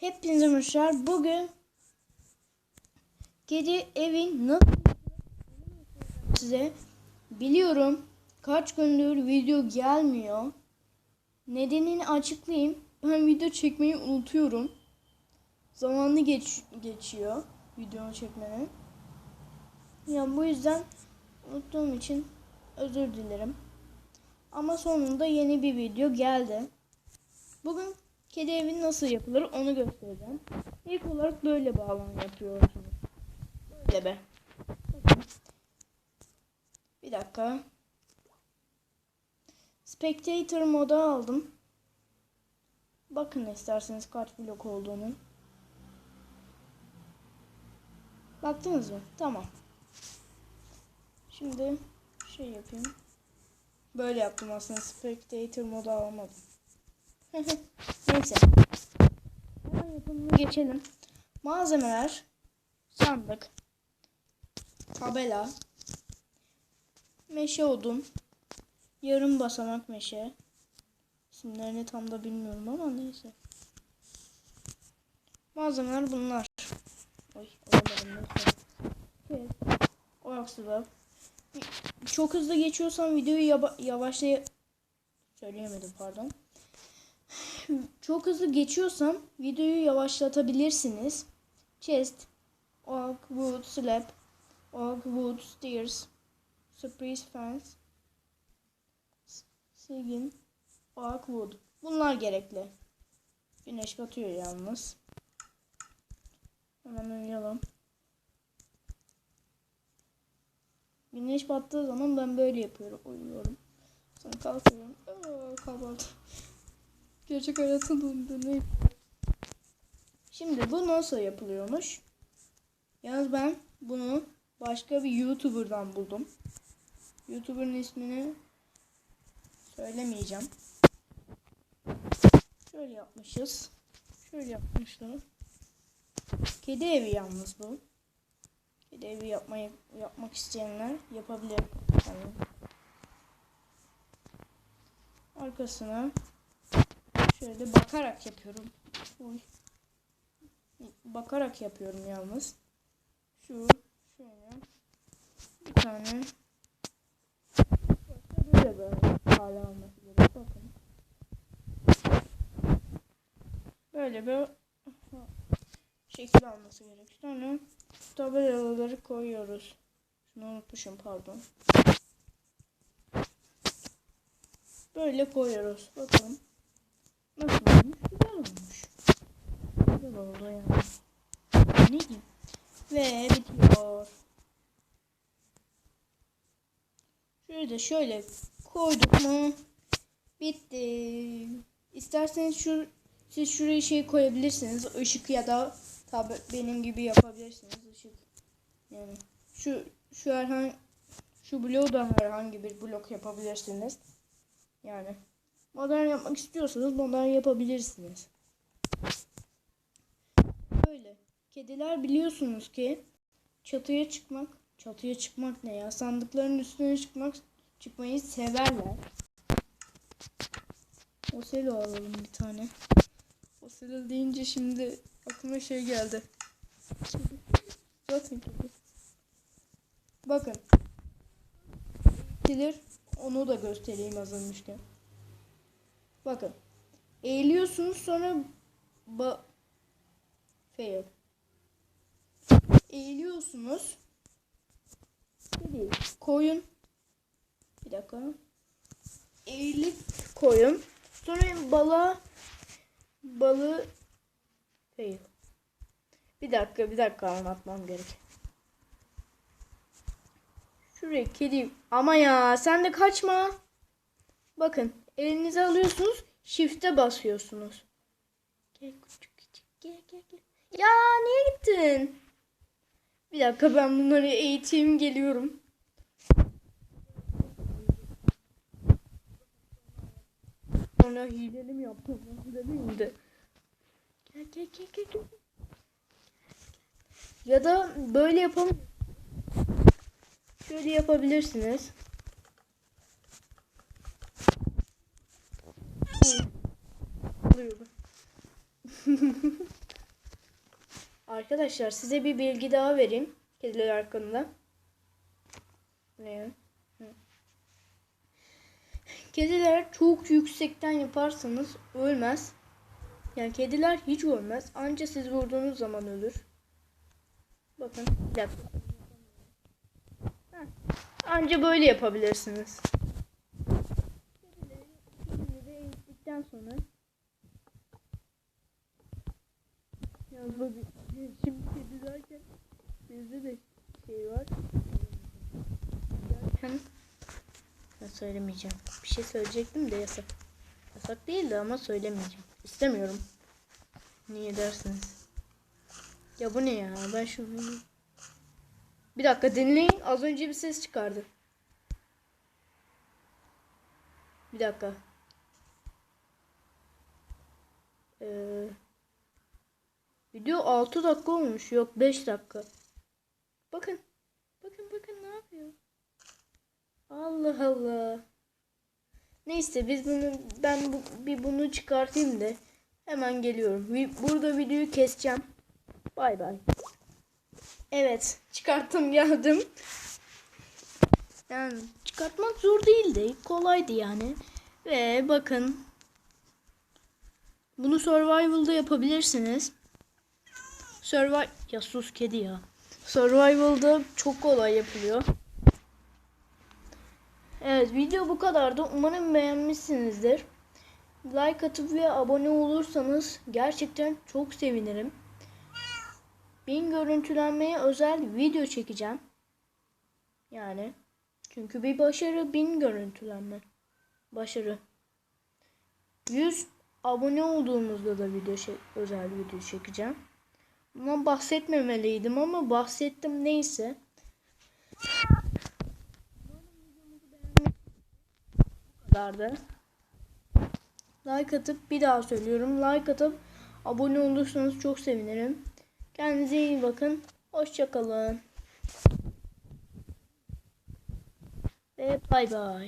Hepinize merhabalar. Bugün kedi evin nasıl size biliyorum kaç gündür video gelmiyor. Nedenini açıklayayım. Ben video çekmeyi unutuyorum. Zamanı geç, geçiyor videonu çekmenin. Yani bu yüzden unuttuğum için özür dilerim. Ama sonunda yeni bir video geldi. Bugün kedi evi nasıl yapılır onu göstereceğim. İlk olarak böyle bağlama yapıyorsunuz. Böyle be. Bir dakika. Spectator moda aldım. Bakın isterseniz kaç blok olduğunu. Baktınız mı? Tamam. Şimdi şey yapayım. Böyle yaptım aslında. Spectator moda almadım. Neyse. Hemen yapımına geçelim. Malzemeler sandık, tabela, meşe odun, yarım basamak meşe. İsimlerini tam da bilmiyorum ama neyse. Malzemeler bunlar. Oy, olamadım. Evet. O aksıda. Çok hızlı geçiyorsam videoyu yavaşlay... Söyleyemedim pardon çok hızlı geçiyorsam videoyu yavaşlatabilirsiniz. Chest, oak, wood, slab, oak, wood, stairs, surprise fence, sigin, oak, wood. Bunlar gerekli. Güneş batıyor yalnız. Hemen uyuyalım. Güneş battığı zaman ben böyle yapıyorum. Uyuyorum. Sonra kalkıyorum. Aa, kahvaltı. Gerçek hayatın döndüğünü. Şimdi bu nasıl yapılıyormuş? Yalnız ben bunu başka bir YouTuber'dan buldum. YouTuber'ın ismini söylemeyeceğim. Şöyle yapmışız. Şöyle yapmışlar. Kedi evi yalnız bu. Kedi evi yapmayı yapmak isteyenler yapabilir. Yani. Arkasına Şöyle bakarak yapıyorum. Uy. Bakarak yapıyorum yalnız. Şu şöyle bir tane böyle böyle hale alması gerek. Bakın. Böyle bir şekil alması gerek. Sonra tabelaları koyuyoruz. Şunu unutmuşum pardon. Böyle koyuyoruz. Bakalım. Nasıl olmuş? Güzel olmuş. Güzel oldu yani. Ne diyeyim? Ve bitiyor. Şöyle şöyle koyduk mu? Bitti. İsterseniz şu siz şuraya şey koyabilirsiniz. Işık ya da tabi benim gibi yapabilirsiniz ışık. Yani şu şu herhangi şu bloğu da herhangi bir blok yapabilirsiniz. Yani modern yapmak istiyorsanız modern yapabilirsiniz. Böyle. Kediler biliyorsunuz ki çatıya çıkmak, çatıya çıkmak ne ya? Sandıkların üstüne çıkmak, çıkmayı severler. Oselo alalım bir tane. Oselo deyince şimdi aklıma şey geldi. Zaten. Bakın. Gelir onu da göstereyim hazırmışken. Bakın. Eğiliyorsunuz sonra ba fail. Eğiliyorsunuz. Değil. Koyun. Bir dakika. Eğilip koyun. Sonra bala balı fail. Bir dakika bir dakika anlatmam gerek. Şuraya kedi ama ya sen de kaçma. Bakın elinize alıyorsunuz. Shift'e basıyorsunuz. Gel küçük küçük gel gel gel. Ya niye gittin? Bir dakika ben bunları eğiteyim geliyorum. Sonra hileli mi yaptım? Demeyeyim de. Gel gel gel gel. Ya da böyle yapalım. Şöyle yapabilirsiniz. Arkadaşlar size bir bilgi daha vereyim. Kediler hakkında. Ne? Kediler çok yüksekten yaparsanız ölmez. Yani kediler hiç ölmez. Anca siz vurduğunuz zaman ölür. Bakın. Bir dakika. Anca böyle yapabilirsiniz. Kedileri sonra Yalnız bak şimdi kedi derken bizde de şey var. Derken ben söylemeyeceğim. Bir şey söyleyecektim de yasak. Yasak değildi ama söylemeyeceğim. İstemiyorum. Niye dersiniz? Ya bu ne ya? Ben şu bir dakika dinleyin. Az önce bir ses çıkardı. Bir dakika. Ee, video 6 dakika olmuş. Yok 5 dakika. Bakın. Bakın bakın ne yapıyor. Allah Allah. Neyse biz bunu ben bu, bir bunu çıkartayım da hemen geliyorum. Burada videoyu keseceğim. Bay bay. Evet, çıkarttım geldim. Yani çıkartmak zor değildi. Kolaydı yani. Ve bakın. Bunu survival'da yapabilirsiniz. Survival ya sus kedi ya. Survival'da çok kolay yapılıyor. Evet video bu kadardı. Umarım beğenmişsinizdir. Like atıp ve abone olursanız gerçekten çok sevinirim. Bin görüntülenmeye özel video çekeceğim. Yani çünkü bir başarı bin görüntülenme. Başarı. 100 abone olduğumuzda da video özel video çekeceğim. Bundan bahsetmemeliydim ama bahsettim neyse. Bu kadardı. Like atıp bir daha söylüyorum. Like atıp abone olursanız çok sevinirim. Kendinize iyi bakın. Hoşçakalın. Ve bay bay.